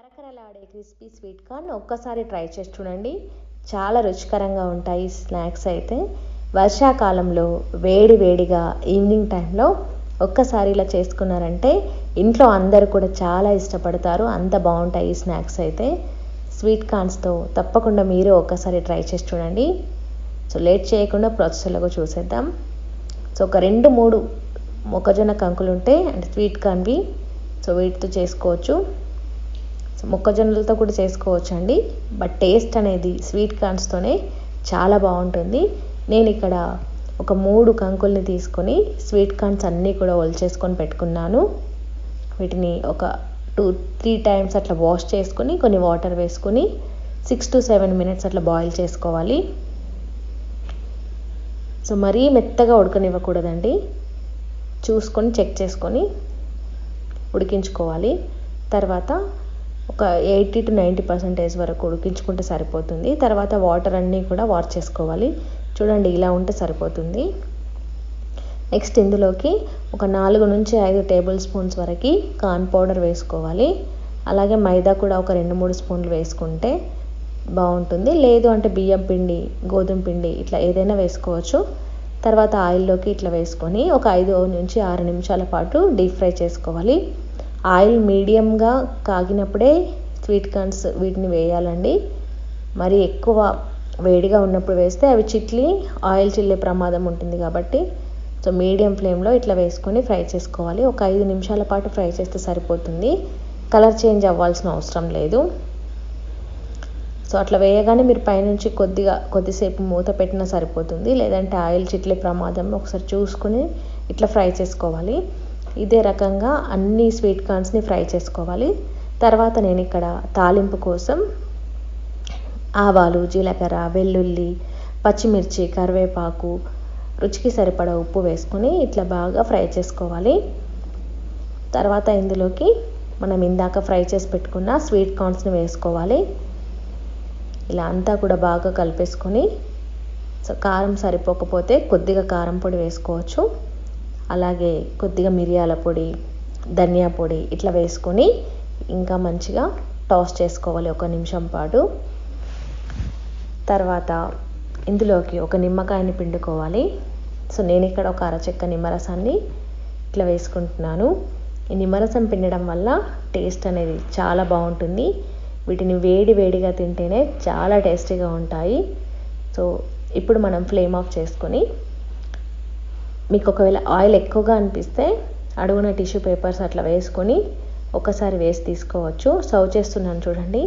కరకరలాడే crispy sweet corn ఒక్కసారి try చేసి చూడండి. చాలా రుచికరంగా ఉంటాయి స్నాక్స్ అయితే. వర్షాకాలంలో వేడి వేడిగా ఈవినింగ్ టైంలో ఒక్కసారి ఇలా చేసుకున్నారంటే ఇంట్లో అందరూ కూడా చాలా ఇష్టపడతారు. అంత బాగుంటాయి ఈ స్నాక్స్ అయితే. స్వీట్ కార్న్స్తో తప్పకుండా మీరు ఒక్కసారి ట్రై చేసి చూడండి. సో లేట్ చేయకుండా ప్రాసెస్లో చూసేద్దాం. సో ఒక రెండు మూడు మొక్కజొన్న కంకులు ఉంటే అంటే స్వీట్ కార్న్వి సో వీటితో చేసుకోవచ్చు. మొక్కజొన్నలతో కూడా చేసుకోవచ్చు అండి బట్ టేస్ట్ అనేది స్వీట్ కార్న్స్తోనే చాలా బాగుంటుంది. నేను ఇక్కడ ఒక మూడు కంకుల్ని తీసుకొని స్వీట్ కార్న్స్ అన్నీ కూడా ఒలిచేసుకొని పెట్టుకున్నాను. వీటిని ఒక టూ త్రీ టైమ్స్ అట్లా వాష్ చేసుకొని కొన్ని వాటర్ వేసుకొని సిక్స్ టు సెవెన్ మినిట్స్ అట్లా బాయిల్ చేసుకోవాలి. సో మరీ మెత్తగా ఉడకనివ్వకూడదండి. చూసుకొని చెక్ చేసుకొని ఉడికించుకోవాలి. తర్వాత ఒక ఎయిటీ టు నైంటీ పర్సెంటేజ్ వరకు ఉడికించుకుంటే సరిపోతుంది. తర్వాత వాటర్ అన్నీ కూడా వాష్ చేసుకోవాలి. చూడండి ఇలా ఉంటే సరిపోతుంది. నెక్స్ట్ ఇందులోకి ఒక నాలుగు నుంచి ఐదు టేబుల్ స్పూన్స్ వరకు కార్న్ పౌడర్ వేసుకోవాలి. అలాగే మైదా కూడా ఒక రెండు మూడు స్పూన్లు వేసుకుంటే బాగుంటుంది. లేదు అంటే బియ్యం పిండి గోధుమ పిండి ఇట్లా ఏదైనా వేసుకోవచ్చు. తర్వాత ఆయిల్లోకి ఇట్లా వేసుకొని ఒక ఐదు నుంచి ఆరు నిమిషాల పాటు డీప్ ఫ్రై చేసుకోవాలి. ఆయిల్ మీడియంగా కాగినప్పుడే స్వీట్ కార్న్స్ వీటిని వేయాలండి. మరి ఎక్కువ వేడిగా ఉన్నప్పుడు వేస్తే అవి చిట్లి ఆయిల్ చిల్లే ప్రమాదం ఉంటుంది కాబట్టి సో మీడియం ఫ్లేమ్లో ఇట్లా వేసుకొని ఫ్రై చేసుకోవాలి. ఒక ఐదు నిమిషాల పాటు ఫ్రై చేస్తే సరిపోతుంది. కలర్ చేంజ్ అవ్వాల్సిన అవసరం లేదు. సో అట్లా వేయగానే మీరు పైనుంచి కొద్దిగా కొద్దిసేపు మూత పెట్టినా సరిపోతుంది. లేదంటే ఆయిల్ చిట్లే ప్రమాదం. ఒకసారి చూసుకొని ఇట్లా ఫ్రై చేసుకోవాలి. ఇదే రకంగా అన్ని స్వీట్ కార్న్స్ని ఫ్రై చేసుకోవాలి. తర్వాత నేను ఇక్కడ తాలింపు కోసం ఆవాలు జీలకర్ర వెల్లుల్లి పచ్చిమిర్చి కరివేపాకు రుచికి సరిపడా ఉప్పు వేసుకొని ఇట్లా బాగా ఫ్రై చేసుకోవాలి. తర్వాత ఇందులోకి మనం ఇందాక ఫ్రై చేసి పెట్టుకున్న స్వీట్ కార్న్స్ని వేసుకోవాలి. ఇలా అంతా కూడా బాగా కలిపేసుకొని సో కారం సరిపోకపోతే కొద్దిగా కారం పొడి వేసుకోవచ్చు. అలాగే కొద్దిగా మిరియాల పొడి ధనియా పొడి ఇట్లా వేసుకొని ఇంకా మంచిగా టాస్ చేసుకోవాలి ఒక నిమిషం పాటు. తర్వాత ఇందులోకి ఒక నిమ్మకాయని పిండుకోవాలి. సో నేను ఇక్కడ ఒక అరచెక్క నిమ్మరసాన్ని ఇట్లా వేసుకుంటున్నాను. ఈ నిమ్మరసం పిండడం వల్ల టేస్ట్ అనేది చాలా బాగుంటుంది. వీటిని వేడి వేడిగా తింటేనే చాలా టేస్టీగా ఉంటాయి. సో ఇప్పుడు మనం ఫ్లేమ్ ఆఫ్ చేసుకొని మీకు ఒకవేళ ఆయిల్ ఎక్కువగా అనిపిస్తే అడుగున టిష్యూ పేపర్స్ అట్లా వేసుకొని ఒకసారి వేసి తీసుకోవచ్చు. సర్వ్ చేస్తున్నాను చూడండి.